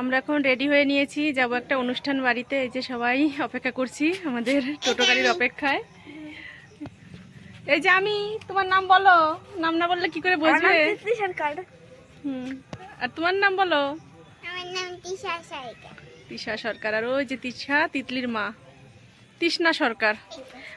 আমরা এখন রেডি হয়ে নিয়েছি। যাব একটা অনুষ্ঠান বাড়িতে এই যে সবাই অপেক্ষা করছি আমাদের টোটো গাড়ির অপেক্ষায়। এই যে আমি তোমার নাম বলো। নাম না বললে কি করে বুঝবে? হুম। আর তোমার নাম বলো? আমার নাম তিশা সারিকা তিশা সরকার। আর ওই যে তিশা তিতলির মা। তৃষ্ণা সরকার।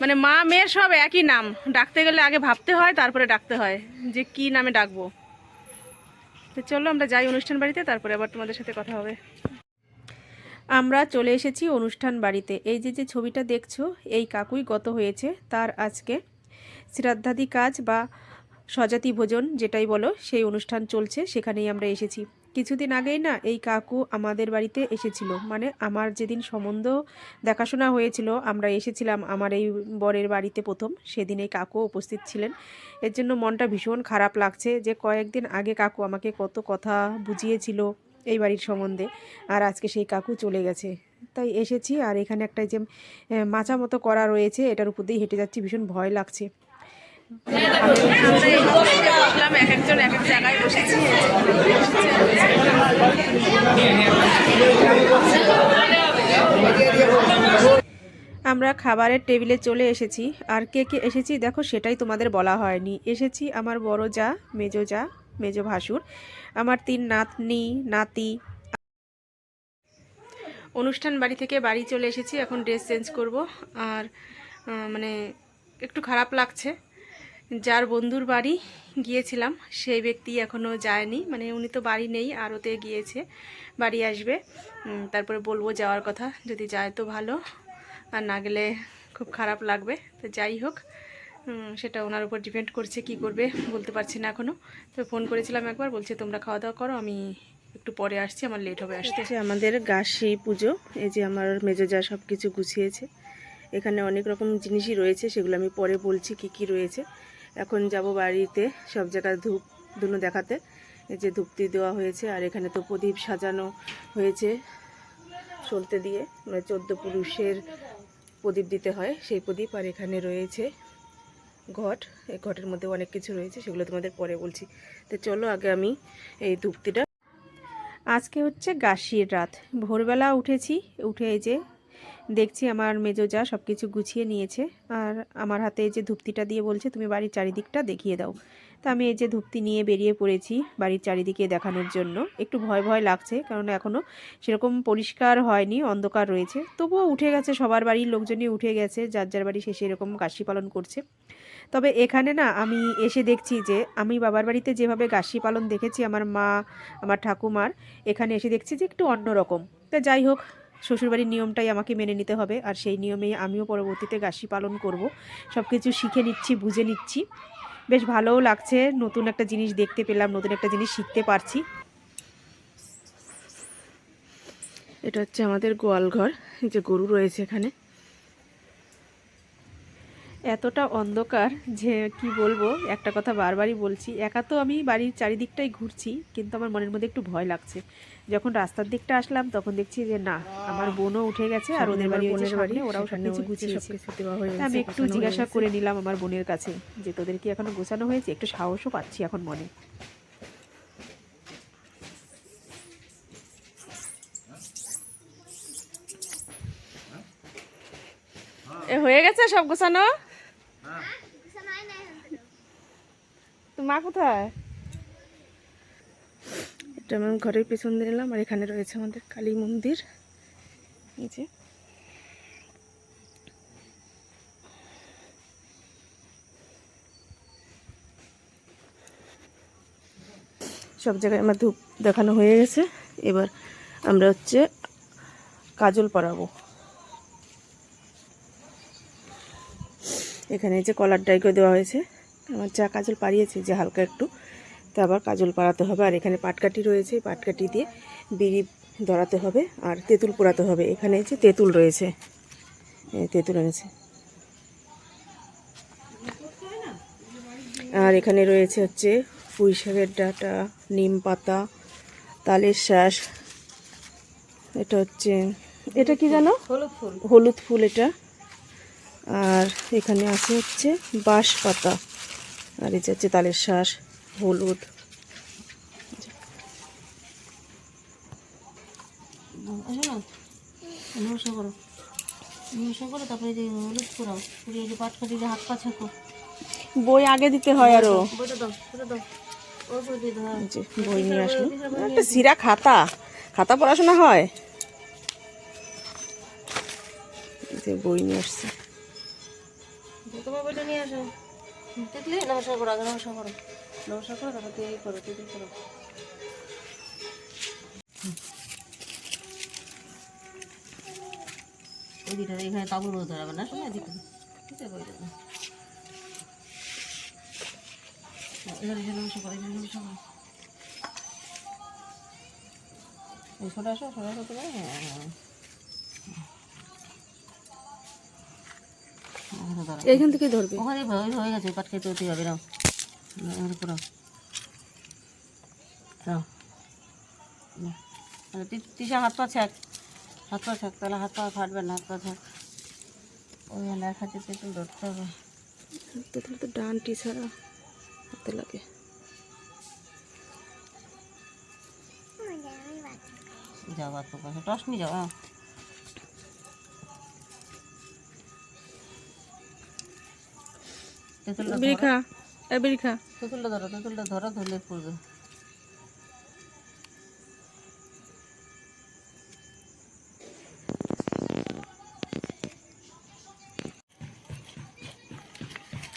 মানে মা মেয়ের সব একই নাম। ডাকতে গেলে আগে ভাবতে হয় তারপরে ডাকতে হয় যে কি নামে ডাকবো। তো চলো আমরা যাই অনুষ্ঠান বাড়িতে, তারপরে আবার তোমাদের সাথে কথা হবে। আমরা চলে এসেছি অনুষ্ঠান বাড়িতে। এই যে যে ছবিটা দেখছ, এই কাকুই গত হয়েছে। তার আজকে শ্রাদ্ধাদি কাজ বা সজাতি ভোজন, যেটাই বলো, সেই অনুষ্ঠান চলছে, সেখানেই আমরা এসেছি। কিছুদিন আগেই না এই কাকু আমাদের বাড়িতে এসেছিল। মানে আমার যেদিন সম্বন্ধ দেখাশোনা হয়েছিল, আমরা এসেছিলাম আমার এই বরের বাড়িতে প্রথম। সেদিন এই কাকু উপস্থিত ছিলেন। এর জন্য মনটা ভীষণ খারাপ লাগছে যে কয়েকদিন আগে কাকু আমাকে কত কথা বুঝিয়েছিল এই বাড়ির সম্বন্ধে, আর আজকে সেই কাকু চলে গেছে। তাই এসেছি আর এখানে একটা যে মাচা মতো করা রয়েছে, এটার উপর দিয়ে হেঁটে যাচ্ছি, ভীষণ ভয় লাগছে। এক একজন এক এক জায়গায় বসেছি। আমরা খাবারের টেবিলে চলে এসেছি। আর কে কে এসেছি? দেখো, সেটাই তোমাদের বলা হয়নি। এসেছি আমার বড় যা, মেজো যা, মেজো ভাসুর, আমার তিন নাতনি, নাতি। অনুষ্ঠান বাড়ি থেকে বাড়ি চলে এসেছি, এখন ড্রেস চেঞ্জ করব। আর মানে একটু খারাপ লাগছে। যার বন্ধুর বাড়ি গিয়েছিলাম, সেই ব্যক্তি এখনও যায়নি। মানে উনি তো বাড়ি নেই, আরতে গিয়েছে, বাড়ি আসবে। তারপরে বলব যাওয়ার কথা, যদি যায় তো ভালো। আর না গেলে খুব খারাপ লাগবে। তো যাই হোক সেটা ওনার উপর ডিপেন্ড করছে কি করবে, বলতে পারছি না এখনও তো ফোন করেছিলাম একবার, বলছে, তোমরা খাওয়া দাওয়া করো, আমি একটু পরে আসছি, আমার লেট হবে আসতে। আমাদের গাছি পুজো, এই যে আমার মেজো যা সব কিছু গুছিয়েছে। এখানে অনেক রকম জিনিসই রয়েছে, সেগুলো আমি পরে বলছি কি কি রয়েছে। এখন যাব বাড়িতে সব জায়গায় ধূপ ধুনো দেখাতে। এই যে ধূপটি দেওয়া হয়েছে, আর এখানে তো প্রদীপ সাজানো হয়েছে সলতে দিয়ে। মানে চোদ্দ পুরুষের প্রদীপ দিতে হয়, সেই প্রদীপ আর এখানে রয়েছে ঘট। এই ঘটের মধ্যে অনেক কিছু রয়েছে, সেগুলো তোমাদের পরে বলছি। তো চলো আগে আমি এই ধূপটিটা আজকে হচ্ছে গাছির রাত। ভোরবেলা উঠেছি, উঠে এই যে দেখছি আমার মেজো যা সব কিছু গুছিয়ে নিয়েছে। আর আমার হাতে এই যে ধূপতিটা দিয়ে বলছে, তুমি বাড়ির চারিদিকটা দেখিয়ে দাও। তা আমি এই যে ধূপতি নিয়ে বেরিয়ে পড়েছি বাড়ির চারিদিকে দেখানোর জন্য। একটু ভয় ভয় লাগছে, কারণ এখনও সেরকম পরিষ্কার হয়নি, অন্ধকার রয়েছে। তবুও উঠে গেছে, সবার বাড়ির লোকজনই উঠে গেছে, যার যার বাড়ি সে সেরকম গাছি পালন করছে। তবে এখানে না, আমি এসে দেখছি যে, আমি বাবার বাড়িতে যেভাবে গাছি পালন দেখেছি, আমার মা, আমার ঠাকুমার, এখানে এসে দেখছি যে একটু অন্যরকম তা যাই হোক, শ্বশুরবাড়ির নিয়মটাই আমাকে মেনে নিতে হবে, আর সেই নিয়মেই আমিও পরবর্তীতে গাছি পালন করব। সব কিছু শিখে নিচ্ছি, বুঝে নিচ্ছি। বেশ ভালোও লাগছে। নতুন একটা জিনিস দেখতে পেলাম, নতুন একটা জিনিস শিখতে পারছি। এটা হচ্ছে আমাদের গোয়াল ঘর যে গরু রয়েছে এখানে। এতটা অন্ধকার যে কি বলব? একটা কথা বারবারই বলছি একা তো আমি বাড়ির চারিদিকটাই ঘুরছি কিন্তু আমার মনের মধ্যে একটু ভয় লাগছে। যখন রাস্তার দিকটা আসলাম তখন দেখছি যে না আমার বোনও উঠে গেছে আর ওদের বাড়ি বোনের বাড়ি ওরাও সব কিছু গুছিয়েছে। আমি একটু জিজ্ঞাসা করে নিলাম আমার বোনের কাছে যে তোদের কি এখনও গোছানো হয়েছে? একটু সাহসও পাচ্ছি এখন মনে। এ হয়ে গেছে সব গোছানো? তো মা কোথায়? এটা আমি ঘরের পেছন দিয়ে নিলাম, আর এখানে রয়েছে আমাদের কালী মন্দির। এই যে। সব জায়গায় আমার ধূপ দেখানো হয়ে গেছে। এবার আমরা হচ্ছে কাজল পরাবো। এখানে যে কলার ডাইকো দেওয়া হয়েছে। আমার যা কাজল পাড়িয়েছে যে হালকা একটু তা আবার কাজল পাড়াতে হবে। আর এখানে পাটকাঠি রয়েছে এই পাটকাঠি দিয়ে বিড়ি ধরাতে হবে আর তেঁতুল পোড়াতে হবে। এখানে যে তেঁতুল রয়েছে তেঁতুল এনেছে। আর এখানে রয়েছে হচ্ছে পুঁই শাকের ডাঁটা নিম পাতা তালের শ্বাস এটা হচ্ছে এটা কি জানো? হলুদ ফুল। হলুদ ফুল এটা। আর এখানে আছে হচ্ছে বাঁশ পাতা আর এই হচ্ছে তালের শ্বাস হলুদ। করো করো তারপরে যে হাত বই আগে দিতে হয় আরও। বই নিয়ে আসলো। একটা সিরা খাতা। খাতা পড়াশোনা হয়। বই নিয়ে আসছে। বইটা নিয়ে আসো দেখলে? নমস্কার করো আগে নমস্কার করো। নমস্কার করো তারপর তুই করো তুই করো। ওই এখানে তাবুর মতো ধরাবে না সময় দিতে ঠিক আছে দাও। হ্যাঁ, এখানে নমস্কার করো এখানে নমস্কার করো। এই আসো সরে আসো তুমি হ্যাঁ। হ্যাঁ ওখানে দাঁড়াও। এইখান থেকে ধরবে। ওখানে হয়ে হয়ে গেছে পাট খেতে হতে হবে নাও। এখানে পুরো। নাও। নাও। আচ্ছা, তি- তিশা হাত পা ছাক। হাত পা ছাক তাহলে হাত পা ফাটবে না হাত পা ছাক। ওই লেখা যেতে একটু ধরতে হবে। তেতুল তো ডানটি ছাড়া হাতে লাগে। যাও বাদ পাশে টস নিয়ে যাও বিড়িখা এ বিড়িখা তেঁতুলটা ধরো তেঁতুলটা ধরো ধরলে পড়বে।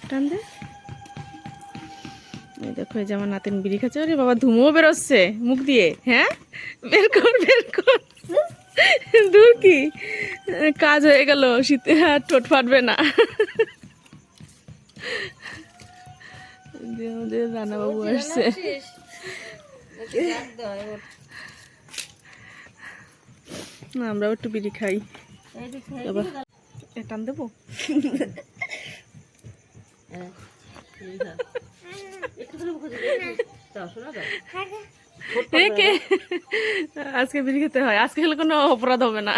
টান দে। দেখো এই যে আমার নাতিন বিড়ি খাচ্ছে। ওরে বাবা ধুমো বেরোচ্ছে মুখ দিয়ে হ্যাঁ? বের কর বের কর। দূর কি? কাজ হয়ে গেল শীতে আর ঠোঁট ফাটবে না। আমাদের রানাবাবু আসছে। না আমরাও একটু বিড়ি খাই। টান দেবো? হ্যাঁ, এ কে আজকে বিড়ি খেতে হয়। আজকে হলে কোনো অপরাধ হবে না।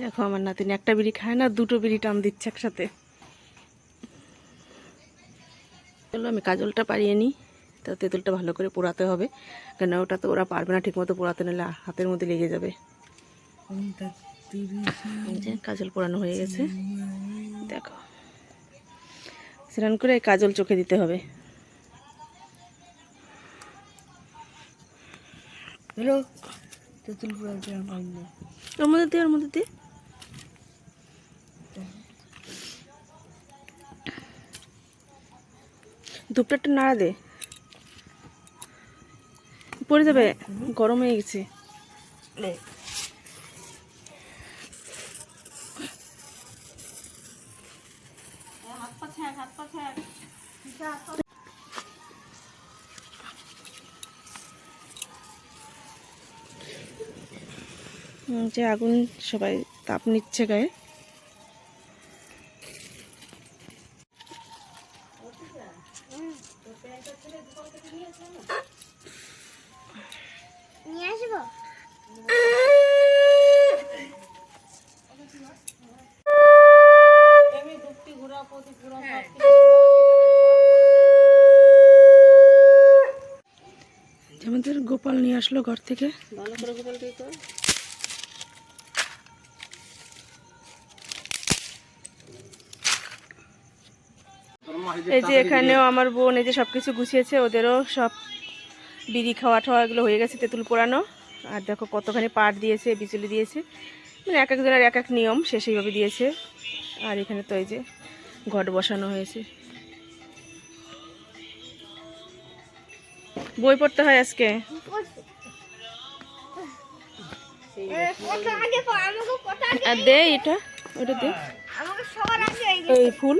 দেখো আমার নাতিনি, একটা বিড়ি খায় না, দুটো বিড়ি টান দিচ্ছে একসাথে। চলো, আমি কাজলটা পারিয়ে নিই তো তেঁতুলটা ভালো করে পোড়াতে হবে, কেন ওটা তো ওরা পারবে না ঠিকমতো পোড়াতে নিলে হাতের মধ্যে লেগে যাবে। কাজল পোড়ানো হয়ে গেছে। দেখো। স্নান করে কাজল চোখে দিতে হবে। হ্যালো। তেঁতুল পুরো পাইনি ওর মধ্যে দিয়ে ওর মধ্যে দিয়ে ধূপটা একটু নাড়া দে। পড়ে যাবে গরম হয়ে গেছে। হুম, যে আগুন সবাই তাপ নিচ্ছে গায়ে। আমাদের গোপাল নিয়ে আসলো ঘর থেকে। ভালো করে গোপাল এই যে এখানেও আমার বোন এই যে সব কিছু গুছিয়েছে ওদেরও সব বিড়ি খাওয়া ঠাওয়া এগুলো হয়ে গেছে তেঁতুল পোড়ানো। আর দেখো কতখানি পাট দিয়েছে বিচুলি দিয়েছে। মানে এক একজনের এক এক নিয়ম সে সেইভাবে দিয়েছে। আর এখানে তো এই যে ঘট বসানো হয়েছে। বই পড়তে হয় আজকে? আর দে এটা ওটা দে। আমাকে সবার আগে এই এই ফুল।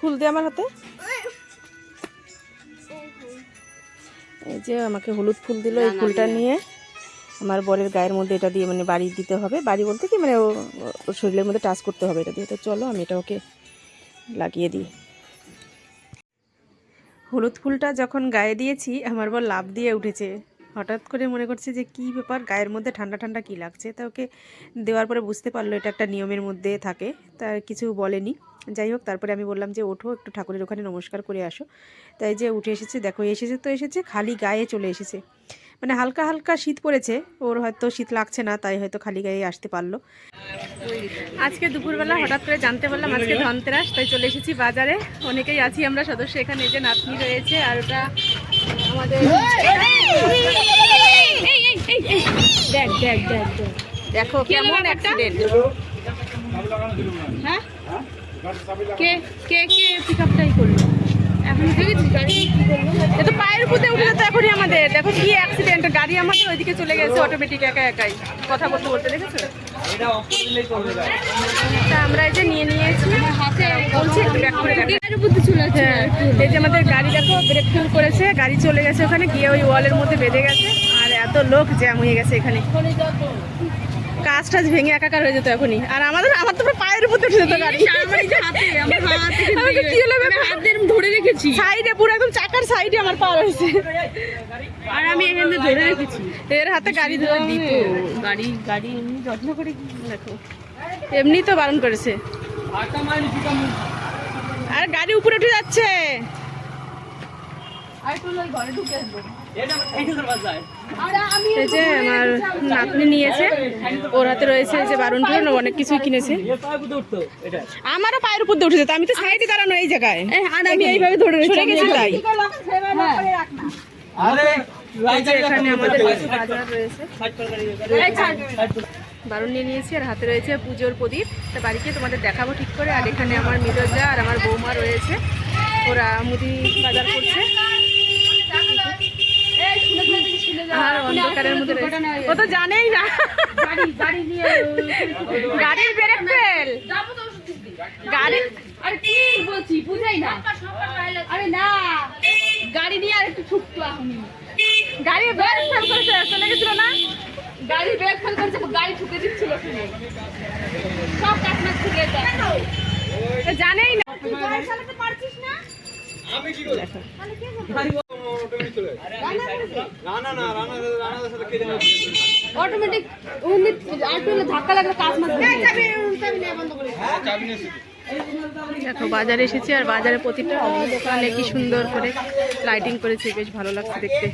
ফুল দে আমার হাতে। এই যে আমাকে হলুদ ফুল দিল এই ফুলটা নিয়ে। আমার বরের গায়ের মধ্যে এটা দিয়ে মানে বাড়ি দিতে হবে। বাড়ি বলতে কি মানে ও- ওর শরীরের মধ্যে টাচ করতে হবে এটা দিয়ে। তো চলো আমি এটা ওকে লাগিয়ে দিই। হলুদ ফুলটা যখন গায়ে দিয়েছি আমার বর লাভ দিয়ে উঠেছে। হঠাৎ করে মনে করছে যে কি ব্যাপার, গায়ের মধ্যে ঠান্ডা ঠান্ডা কি লাগছে? তা ওকে দেওয়ার পরে বুঝতে পারল এটা একটা নিয়মের মধ্যে থাকে তার কিছু বলেনি। যাই হোক, তারপরে আমি বললাম যে ওঠো, একটু ঠাকুরের ওখানে নমস্কার করে আসো। তাই যে উঠে এসেছে, দেখো, এসেছে তো এসেছে, খালি গায়ে চলে এসেছে। মানে হালকা হালকা শীত পড়েছে, ওর হয়তো শীত লাগছে না, তাই হয়তো খালি গায়ে আসতে পারল। আজকে দুপুরবেলা হঠাৎ করে জানতে পারলাম আজকে ধনতেরাস, তাই চলে এসেছি বাজারে। অনেকেই আছি আমরা, সদস্য এখানে যে নাতনি রয়েছে আর ওটা আমাদের দেখ দেখ দেখ দেখ দেখো কেমন অ্যাক্সিডেন্ট হ্যাঁ? কে? কে কে পিক আপটাই করল? এখন দেখেছি গাড়ি কি তো পায়ের উপরে উঠে যেত এখনই আমাদের। দেখো কি অ্যাক্সিডেন্ট গাড়ি আমাদের ওইদিকে চলে গেছে অটোমেটিক একা একাই। কথা বলতে বলতে দেখেছ? তা আমরা এই যে নিয়ে নিয়েছি। হাতে বলছি একটু ব্যাক করে গাড়ির উপরে চলে আছে এই যে আমাদের গাড়ি দেখো ব্রেক ফেল করেছে গাড়ি চলে গেছে ওখানে গিয়ে ওই ওয়ালের মধ্যে বেঁধে গেছে আর এত লোক জ্যাম হয়ে গেছে এখানে। কাজ টাজ ভেঙে একাকার হয়ে যেত এখনই। আর আমাদের আমার তো পায়ের উপর উঠে যেত গাড়ি। তো কি হলো ধরে রেখেছি সাইডে পুরো একদম চাকার সাইডে আমার পা রয়েছে। আর আমি এখানে ধরে রেখেছি। এর হাতে গাড়ি ধরে দিত। গাড়ি গাড়ি এমনি যত্ন করে দেখো। এমনি তো বারণ করেছে। আর গাড়ি উপরে উঠে যাচ্ছে। এই যে আমার নাতনি নিয়েছে। ওর হাতে রয়েছে যে বারণ করে অনেক কিছুই কিনেছে। আমারও পায়ের উপর দিয়ে উঠে যেত আমি তো সাইডে দাঁড়ানো এই জায়গায়। আর আমি এইভাবে ধরে সরে গেছি তাই। এখানে আমাদের বাজার রয়েছে। বারণ নিয়ে নিয়েছি আর হাতে রয়েছে পুজোর প্রদীপ। তা বাড়িতে তোমাদের দেখাবো ঠিক করে আর এখানে আমার মিরজা আর আমার বৌমা রয়েছে। ওরা মুদি বাজার করছে। অন্ধকারের মধ্যে ও তো জানেই না। গাড়ির ব্রেক ফেল। গাড়ি আরে কি বলছি বুঝাই না। আরে না গাড়ি নিয়ে আর একটু ছুটতো এখনই। গাড়ির ব্রেক ফেল করেছে চলে গেছিল না? গাড়ি ব্রেক ফেল করেছে গাড়ি ঠুকে দিচ্ছিল শুনে। সব কাটনা ঠুকে যায় তো জানেই না। পারছিস না? অটোমেটিক উনি আর পেলে ধাক্কা লাগলে কাজ মাছ দেখো বাজারে এসেছি আর বাজারে প্রতিটা দোকানে কি সুন্দর করে লাইটিং করেছে বেশ ভালো লাগছে দেখতে।